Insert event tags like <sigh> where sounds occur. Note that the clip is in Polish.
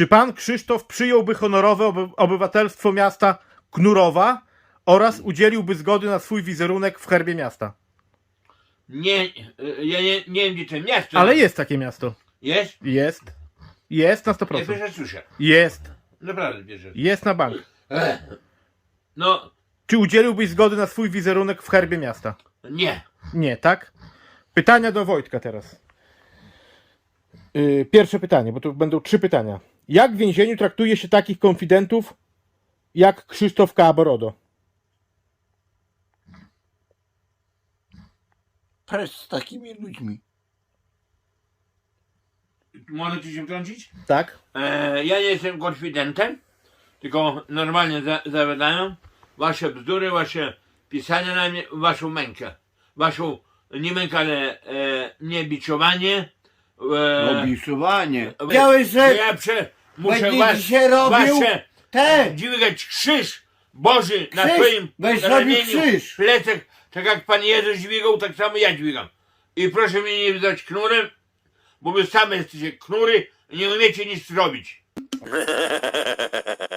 Czy pan Krzysztof przyjąłby honorowe oby- obywatelstwo miasta Knurowa oraz udzieliłby zgody na swój wizerunek w herbie miasta? Nie, ja nie, nie wiem gdzie to miasto. Ale jest takie miasto. Jest? Jest. Jest na Ja 100%. pierwsze słyszę. Jest. Naprawdę pierwsze. Jest na bank. No, Czy udzieliłbyś zgody na swój wizerunek w herbie miasta? nie. Nie, tak? Pytania do Wojtka teraz. Yy, pierwsze pytanie, bo tu będą trzy pytania. Jak w więzieniu traktuje się takich konfidentów jak Krzysztof Kaaborodo? Precz z takimi ludźmi. Może ci się wtrącić? Tak? E, ja nie jestem konfidentem, tylko normalnie za, zawiadają wasze bzdury, wasze pisania na mnie, waszą mękę. Waszą, nie mękę, ale e, nie biczowanie. E, Obisuwanie. e, Wiedziałeś, że ja prze, muszę będzie was, dzisiaj robił wasze ten. dźwigać krzyż Boży na Krzyż! swoim sobie ramieniu, krzyż! plecach, tak jak Pan Jezus dźwigał, tak samo ja dźwigam. I proszę mnie nie wydać knurem, bo wy same jesteście knury i nie umiecie nic zrobić. <laughs>